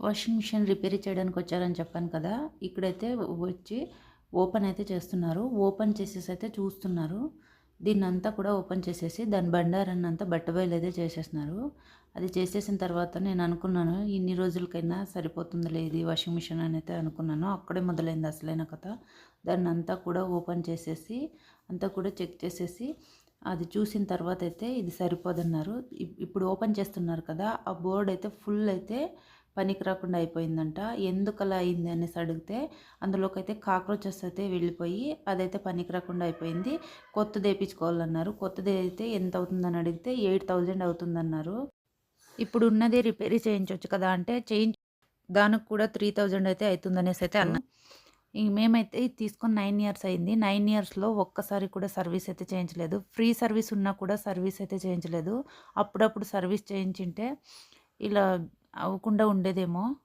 Washing machine repair చేయడానికి వచ్చారని చెప్పాను కదా ఇక్కడైతే వచ్చి ఓపెన్ అయితే చేస్తున్నారు. ఓపెన్ చేసేసి అయితే చూస్తున్నారు. దీన్ని అంతా కూడా ఓపెన్ చేసేసి దాని బండారాన్ని అంతా బట్టబయలు అయితే చేసేస్తున్నారు. అది చేసేసిన తర్వాత నేను అనుకున్నాను ఇన్ని రోజులకైనా సరిపోతుందిలే ఇది వాషింగ్ మిషన్ అని అయితే అనుకున్నాను. అక్కడే మొదలైంది అసలైన కథ. దాన్ని అంతా కూడా ఓపెన్ చేసేసి అంతా కూడా చెక్ చేసేసి అది చూసిన తర్వాత అయితే ఇది సరిపోదన్నారు. ఇప్- ఇప్పుడు ఓపెన్ చేస్తున్నారు కదా ఆ బోర్డ్ అయితే ఫుల్ అయితే పనికి రాకుండా అయిపోయిందంట. ఎందుకలా అయింది అనేసి అడిగితే అందులోకి అయితే కాక్రోచెస్ అయితే వెళ్ళిపోయి అదైతే పనికి రాకుండా అయిపోయింది. కొత్తది వేయించుకోవాలన్నారు కొత్తది అయితే ఎంత అవుతుందని అడిగితే ఎయిట్ థౌజండ్ అవుతుందన్నారు. ఇప్పుడు ఉన్నది రిపేర్ చేయించవచ్చు కదా అంటే చేయించ దానికి కూడా త్రీ థౌజండ్ అయితే అవుతుందనేసి అయితే అన్నా. మేమైతే ఇది తీసుకొని నైన్ ఇయర్స్ అయింది. నైన్ ఇయర్స్లో ఒక్కసారి కూడా సర్వీస్ అయితే చేయించలేదు. ఫ్రీ సర్వీస్ ఉన్నా కూడా సర్వీస్ అయితే చేయించలేదు. అప్పుడప్పుడు సర్వీస్ చేయించింటే ఇలా అవ్వకుండా ఉండేదేమో.